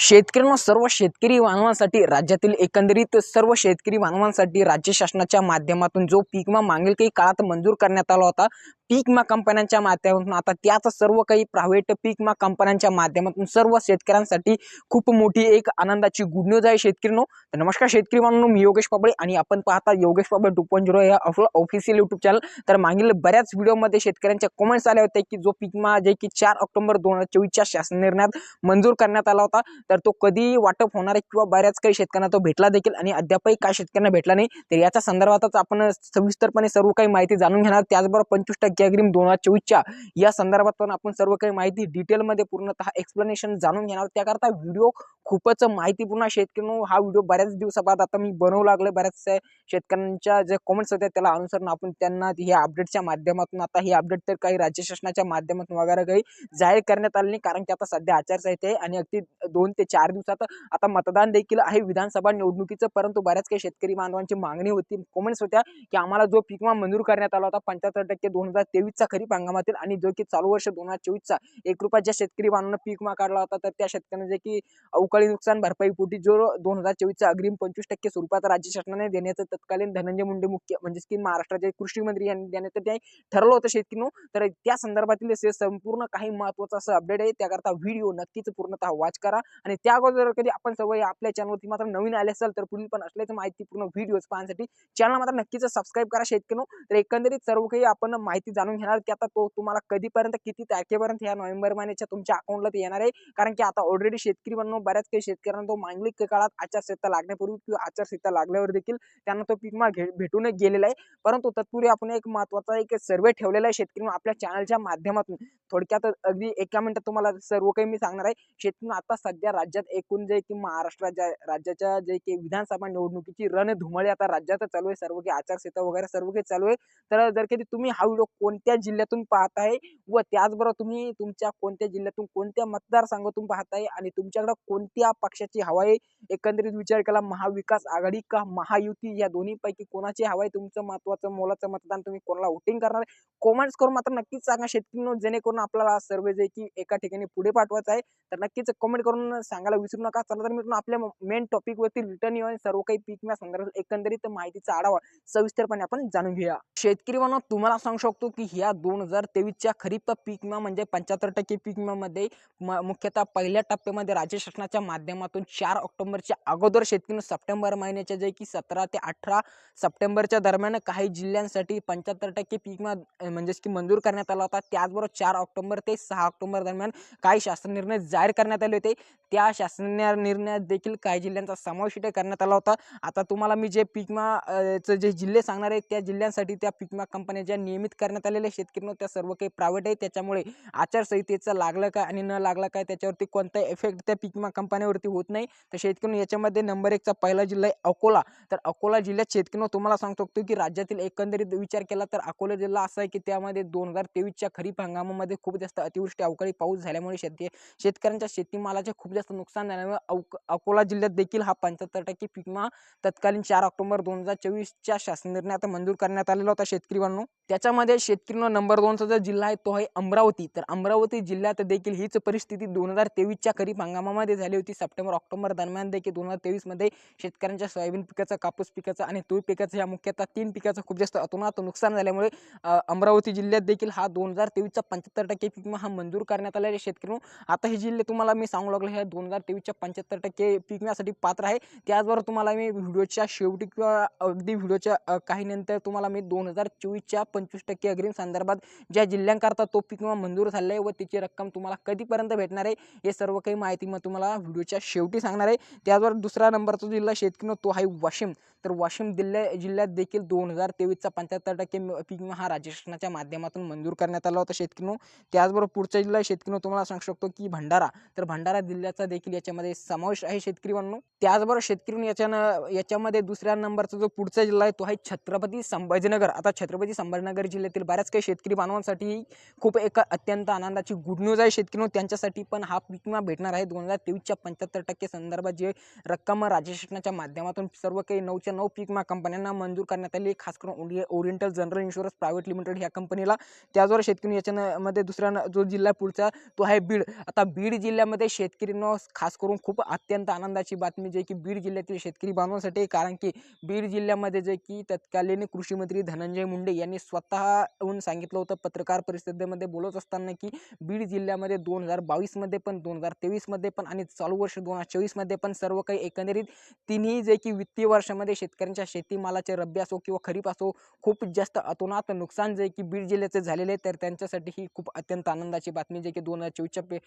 शेतकऱ्यांना सर्व शेतकरी बांधवांसाठी राज्यातील एकंदरीत सर्व शेतकरी बांधवांसाठी राज्य शासनाच्या माध्यमातून जो पीक विमा मागील काही काळात मंजूर करण्यात आला होता पीक विमा कंपन्यांच्या माध्यमातून आता त्याच सर्व काही प्रायव्हेट पीक विमा कंपन्यांच्या माध्यमातून सर्व शेतकऱ्यांसाठी खूप मोठी एक आनंदाची गुड न्यूज आहे शेतकरीनो तर नमस्कार शेतकरी बांधवांनो मी योगेश पाबळे आणि आपण पाहता Yogesh Pabale two point zero या ऑफिशियल युट्यूब चॅनल तर मागील बऱ्याच व्हिडिओमध्ये शेतकऱ्यांच्या कमेंट्स आल्या होत्या की जो पीक विमा जे की चार ऑक्टोबर दोन हजार चोवीसच्या शासन निर्णयात मंजूर करण्यात आला होता. तर तो कधी वाटप होणार आहे किंवा बऱ्याच काही शेतकऱ्यांना तो भेटला देखील आणि अद्यापही काय शेतकऱ्यांना भेटला नाही. तर याच्या संदर्भातच आपण सविस्तरपणे सर्व काही माहिती जाणून घेणार. त्याचबरोबर पंचवीस टक्के अग्रिम दोन हजार चोवीसच्या या संदर्भात पण आपण सर्व काही माहिती डिटेलमध्ये पूर्णतः एक्सप्लेनेशन जाणून घेणार. त्याकरता व्हिडिओ खूपच माहितीपूर्ण आहे. हा व्हिडिओ बऱ्याच दिवसाबाद आता मी बनवू लागलो बऱ्याचशा शेतकऱ्यांच्या जे कॉमेंट्स होत्या त्याला अनुसरून आपण त्यांना ह्या अपडेटच्या माध्यमातून आता ही अपडेट तर काही राज्य शासनाच्या माध्यमातून वगैरे काही जाहीर करण्यात आले नाही कारण की आता सध्या आचारसंहिता आहे आणि अगदी दोन ते चार दिवसात आता मतदान देखील आहे विधानसभा निवडणुकीचं परंतु बऱ्याच काही शेतकरी बांधवांची मागणी होती कॉमेंट्स होत्या की आम्हाला जो पीक विमा मंजूर करण्यात आला होता पंच्याहत्तर टक्के दोन हजार तेवीसचा खरीप हंगामातील आणि जो की चालू वर्ष दोन हजार चोवीसचा एक रुपया ज्या शेतकरी बांधवांना पीक विमा काढला होता तर त्या शेतकऱ्यांना जे की अवकाळी नुकसान भरपाई पोटी जो दोन हजार चोवीसचा अग्रिम पंचवीस टक्के स्वरूपात राज्य शासनाने देण्याचं तत्कालीन धनंजय मुंडे मुख्य म्हणजेच की महाराष्ट्राचे कृषी मंत्री यांनी देण्याचं ते ठरवलं होतं शेतकरी. तर त्या संदर्भातील संपूर्ण काही महत्वाचं असं अपडेट आहे. त्याकरता व्हिडिओ नक्कीच पूर्णतः वॉच करा. आणि त्या अगोदर कधी आपण सर्व आपल्या चॅनलवरती मात्र नवीन आले असेल तर पुढील पण असल्याचं माहिती पूर्ण व्हिडिओज पाहण्यासाठी चॅनल मात्र नक्कीच सबस्क्राईब करा शेतकरी. तर एकंदरीत सर्व काही आपण माहिती जाणून घेणार की आता तो तुम्हाला कधीपर्यंत किती तारखेपर्यंत या नोव्हेंबर महिन्याच्या तुमच्या अकाउंटला ते येणार आहे. कारण की आता ऑलरेडी शेतकरी बनणं बऱ्याच काही शेतकऱ्यांना तो मांगलिक काळात आचारसंहिता लागण्यापूर्वी किंवा आचारसंहिता लागल्यावर देखील त्यांना तो पीक माल घे भेटून गेलेला आहे. परंतु तत्पूर्वी आपण एक महत्त्वाचा एक सर्वे ठेवलेला आहे शेतकरी आपल्या चॅनलच्या माध्यमातून. थोडक्यात अगदी एका मिनिटात तुम्हाला सर्व काही मी सांगणार आहे. शेतकरी आता सध्या राज्यात एकूण जे की महाराष्ट्र राज्याच्या जे की विधानसभा निवडणुकीची रणधुमळी आता राज्यात चालू आहे. सर्व काही आचारसंहिता वगैरे सर्व काही चालू आहे. तर जर कधी तुम्ही हा व्हिडिओ कोणत्या जिल्ह्यातून पाहताय व त्याचबरोबर तुम्ही तुमच्या कोणत्या जिल्ह्यातून कोणत्या मतदारसंघातून पाहताय आणि तुमच्याकडे त्या पक्षाची हवा आहे एकंदरीत विचार केला महाविकास आघाडी का महायुती? या दोन्ही पैकी कोणाची हवा आहे तुमचं महत्वाचं? मोलाचं मतदान तुम्ही कोणाला वोटिंग करणार? कॉमेंट्स करून मात्र नक्कीच सांगा शेतकरी जेणेकरून आपल्याला सर्वे जे की एका ठिकाणी पुढे पाठवायचं आहे तर नक्कीच कमेंट करून सांगायला विसरू नका. चला तर मित्रांनो आपल्या मेन टॉपिक वरती रिटर्न येऊन सर्व काही पीक विमा संदर्भात एकंदरीत माहितीचा आढावा सविस्तरपणे आपण जाणून घेऊया. शेतकरी म्हणून तुम्हाला सांगू शकतो की ह्या दोन हजार तेवीसच्या खरीप पीक विमा म्हणजे पंच्याहत्तर टक्के पीक विम्यामध्ये मुख्यतः पहिल्या टप्प्यामध्ये राज्य शासनाच्या माध्यमातून चार ऑक्टोबरच्या अगोदर शेतकरी सप्टेंबर महिन्याच्या जे की सतरा ते अठरा सप्टेंबरच्या दरम्यान काही जिल्ह्यांसाठी पंच्याहत्तर टक्के पीक म्हणजेच की मंजूर करण्यात आला होता. त्याचबरोबर चार ऑक्टोबर ते सहा ऑक्टोबर दरम्यान काही शासन निर्णय जाहीर करण्यात आले होते. त्या शासन निर्णयात देखील काही जिल्ह्यांचा समावेश इथे करण्यात आला होता. आता तुम्हाला मी जे पीकमाचं जे जिल्हे सांगणार आहे त्या जिल्ह्यांसाठी त्या पीक कंपन्या ज्या नियमित करण्यात आलेल्या शेतकऱ्यांना त्या सर्व काही प्रायव्हेट आहे. त्याच्यामुळे आचारसंहितेचं लागलं काय आणि न लागलं काय त्याच्यावरती कोणता इफेक्ट त्या पीक विमा पाण्यावरती होत नाही. तर शेतकरी याच्यामध्ये नंबर एकचा पहिला जिल्हा आहे अकोला. तर अकोला जिल्ह्यात शेतकरी तुम्हाला सांगतो शकतो की राज्यातील एकंदरीत विचार केला तर अकोला जिल्हा असा आहे की त्यामध्ये दोन हजार तेवीसच्या खरीप हंगामामध्ये खूप जास्त अतिवृष्टी अवकाळी पाऊस झाल्यामुळे शेती शेतकऱ्यांच्या शेतीमालाचे खूप जास्त नुकसान झाल्यामुळे अकोला जिल्ह्यात देखील हा पंच्याहत्तर टक्के पीक विमा तत्कालीन चार ऑक्टोबर दोन हजार चोवीसच्या शासन निर्णय आता मंजूर करण्यात आलेला होता शेतकरी बांधव त्याच्यामध्ये शेतकरी नंबर दोनचा जो जिल्हा आहे तो आहे अमरावती. तर अमरावती जिल्ह्यात देखील हीच परिस्थिती दोन हजार तेवीसच्या खरीप हंगामामध्ये झाली होती. सप्टेंबर ऑक्टोबर दरम्यान देखील दोन हजार तेवीसमध्ये शेतकऱ्यांच्या सोयाबीन पिकाचा कापूस पिकाचा आणि तूर पिकाचं या मुख्यतः तीन पिकाचं खूप जास्त अतोनात नुकसान झाल्यामुळे अमरावती जिल्ह्यात देखील हा दोन हजार तेवीसचा पंच्याहत्तर टक्के पीक विमा हा मंजूर करण्यात आलेला शेतकऱ्यांनो आता हे जिल्हे तुम्हाला मी सांगू लागलो ह्या दोन हजार तेवीसच्या पंच्याहत्तर टक्के पीक विम्यासाठी पात्र आहे. त्याचबरोबर तुम्हाला मी व्हिडिओच्या शेवटी किंवा अगदी व्हिडिओच्या काही नंतर तुम्हाला मी दोन हजार चोवीसच्या पंचवीस टक्के अग्रिम संदर्भात ज्या जिल्ह्यांकरता तो पीक विमा मंजूर झाला आहे व त्याची रक्कम तुम्हाला कधीपर्यंत भेटणार आहे हे सर्व काही माहिती मग तुम्हाला व्हिडिओच्या शेवटी सांगणार आहे. त्याचबरोबर दुसरा नंबरचा जिल्हा शेतकरी तो आहे वाशिम. तर वाशिम जिल्ह्या जिल्ह्यात देखील दोन हजार तेवीसचा पंच्याहत्तर टक्के पीक विमा हा राज्य शासनाच्या माध्यमातून मंजूर करण्यात आला होता शेतकरी त्याचबरोबर पुढचा जिल्हा शेतकरी तुम्हाला सांगू शकतो की भंडारा. तर भंडारा जिल्ह्याचा देखील याच्यामध्ये समावेश आहे शेतकरी म्हणून. त्याचबरोबर शेतकरी याच्यानं याच्यामध्ये दुसऱ्या नंबरचा जो पुढचा जिल्हा आहे तो आहे छत्रपती संभाजीनगर. आता छत्रपती संभाजीनगर जिल्ह्यातील बऱ्याच काही शेतकरी बांधवांसाठी खूप एक अत्यंत आनंदाची गुड न्यूज आहे शेतकरी त्यांच्यासाठी पण हा पीक विमा भेटणार आहे दोन हजार तेवीसच्या पंच्याहत्तर टक्के संदर्भात जे रक्कम राज्य शासनाच्या माध्यमातून सर्व काही नऊच्या नऊ पीक विमा कंपन्यांना मंजूर करण्यात आली खास करून ओरि oriental general insurance private limited ह्या कंपनीला. त्याचबरोबर शेतकरी याच्यामध्ये दुसरा जो जिल्हा पुढचा तो आहे बीड. आता बीड जिल्ह्यामध्ये शेतकरीनं खास करून खूप अत्यंत आनंदाची बातमी जे की बीड जिल्ह्यातील शेतकरी बांधवांसाठी कारण की बीड जिल्ह्यामध्ये जे की तत्कालीन कृषीमंत्री धनंजय मुंडे यांनी स्वतःहून सांगितलं होतं पत्रकार परिषदेमध्ये बोलत असताना की बीड जिल्ह्यामध्ये दोन हजार बावीसमध्ये पण दोन हजार तेवीसमध्ये पण आणि चालू वर्ष दोन हजार चोवीसमध्ये पण सर्व काही एकंदरीत तिन्ही जे की वित्तीय वर्षामध्ये शेतकऱ्यांच्या शेतीमालाचे रब्बी असो किंवा खरीप असो खूप जास्त अतोनात नुकसान जे की बीड जिल्ह्याचे झालेले आहे तर त्यांच्यासाठी ही खूप अत्यंत आनंदाची बातमी जे की दोन हजार चोवीसच्या पे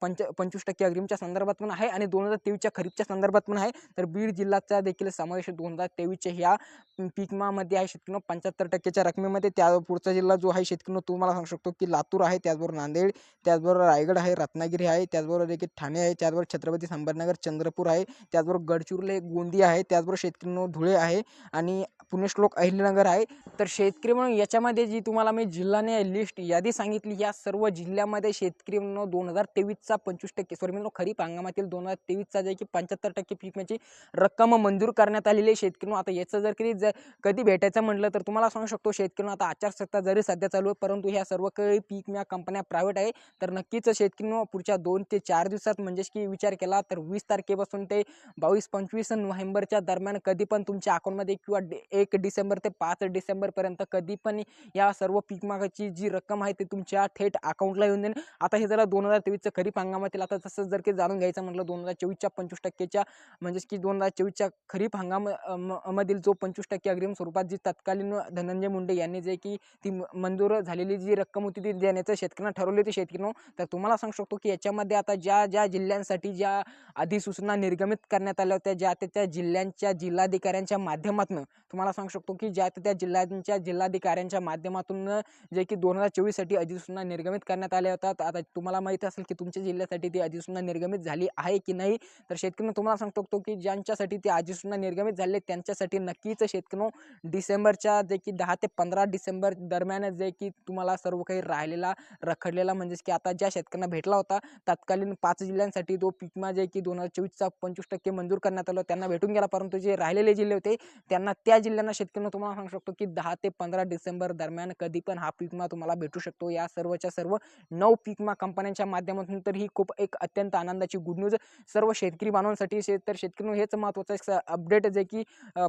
पंच पंचवीस टक्के अग्रिमच्या संदर्भात पण आहे आणि दोन हजार तेवीसच्या खरीपच्या संदर्भात पण आहे. तर बीड जिल्ह्याचा देखील समावेश दोन हजार तेवीसच्या ह्या पीकमामध्ये आहे शेतकरी पंच्याहत्तर टक्केच्या रकमेमध्ये. त्या पुढचा जिल्हा जो आहे शेतकरी तुम्हाला सांगू शकतो की लातूर आहे त्याचबरोबर नांदेड त्याचबरोबर रायगड आहे रत्नागिरी आहे त्याचबरोबर देखील ठाणे आहे त्याचबरोबर छत्रपती संभाजीनगर चंद्रपूर आहे. त्याचबरोबर गडचिरोली गोंदिया आहे. त्याचबरोबर शेतकरी धुळे आहे आणि पुण्यश्लोक अहिल्यानगर आहे. तर शेतकरी म्हणून याच्यामध्ये जी तुम्हाला मी जिल्ह्याने लिस्ट यादी सांगितली या सर्व जिल्ह्यामध्ये शेतकरी म्हणून दोन हजार तेवीसचा पंचवीस टक्के सॉरी मित्रांनो खरीप हंगामातील दोन हजार तेवीसचा जे की पंच्याहत्तर टक्के पीक विम्याची रक्कम मंजूर करण्यात आलेली आहे शेतकरी आता याचं जर कधी जर कधी भेटायचं म्हटलं तर तुम्हाला सांगू शकतो शेतकरी आता आचारसंहिता जरी सध्या चालू आहे परंतु ह्या सर्व काही पीक विमा कंपन्या प्रायव्हेट आहे. तर नक्कीच शेतकरी पुढच्या दोन ते चार दिवसात म्हणजेच की विचार विचार केला तर वीस तारखेपासून ते बावीस पंचवीस नोव्हेंबरच्या दरम्यान कधी पण तुमच्या अकाउंटमध्ये किंवा डे- एक डिसेंबर ते पाच डिसेंबरपर्यंत कधी पण या सर्व पीकमागाची जी रक्कम आहे ती तुमच्या थेट अकाउंटला येऊन जाईल आता हे जरा दोन हजार तेवीसचं खरीप हंगामातील आता तसंच जर की जाणून घ्यायचं म्हटलं दोन हजार चोवीसच्या पंचवीस टक्केच्या म्हणजेच की दोन हजार चोवीसच्या खरीप हंगाम म- मधील जो पंचवीस टक्के अग्रिम स्वरूपात जी तत्कालीन धनंजय मुंडे यांनी जे की ती मंजूर झालेली जी रक्कम होती ती देण्याचं शेतकऱ्यांना ठरवली होती शेतकऱ्यांना तर तुम्हाला सांगू शकतो की याच्यामध्ये आता ज्या ज्या जिल्ह्यांसाठी ज्या अधिसूचना निर्गमित करण्यात आल्या होत्या ज्या त्या त्या जिल्ह्यांच्या जिल्हाधिकाऱ्यांच्या माध्यमातून तुम्हाला सांगू शकतो की ज्या त्या त्या जिल्ह्यांच्या जिल्हाधिकाऱ्यांच्या माध्यमातून जे की दोन हजार चोवीससाठी अधिसूचना निर्गमित करण्यात आल्या होत्या. आता तुम्हाला माहिती असेल की तुमच्या जिल्ह्यासाठी ती अधिसूचना निर्गमित झाली आहे की नाही? तर शेतकऱ्यांना तुम्हाला सांगतो की ज्यांच्यासाठी ती अधिसूचना निर्गमित झाली त्यांच्यासाठी नक्कीच शेतकऱ्यांनो डिसेंबरच्या जे की दहा ते पंधरा डिसेंबर दरम्यान जे की तुम्हाला सर्व काही राहिलेला रखडलेला म्हणजेच की आता ज्या शेतकऱ्यांना भेटला होता तत्कालीन पाच जिल्ह्यांसाठी तो पिकमा जे की दोन हजार चोवीसचा पंचवीस टक्के मंजूर करण्यात आलं. त्यांना भेटून गेला परंतु जे राहिलेले जिल्हे होते त्यांना त्या जिल्ह्यांना शेतकऱ्यांना तुम्हाला सांगू शकतो की दहा ते पंधरा डिसेंबर दरम्यान कधी पण हा पिकमा तुम्हाला भेटू शकतो. या सर्वच्या सर्व नऊ पीकमा कंपन्यांच्या माध्यमातून तर ही खूप एक अत्यंत आनंदाची गुड न्यूज सर्व शेतकरी बांधवांसाठी शेत तर शेतकरी हेच महत्त्वाचं अपडेट जे की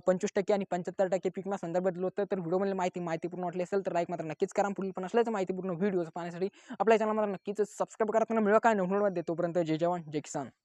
पंचवीस टक्के आणि पंच्याहत्तर टक्के पीकमा संदर्भात दिलं होतं तर व्हिडिओमध्ये माहिती माहितीपूर्ण वाटली असेल तर लाईक मात्र नक्कीच करा. पुढील पण असल्याचं माहितीपूर्ण व्हिडिओज पाहण्यासाठी आपल्या चॅनल मात्र नक्कीच सबस्क्राईब करा. मिळवा काय नव्हतं तोपर्यंत जय जवान जय किसान. son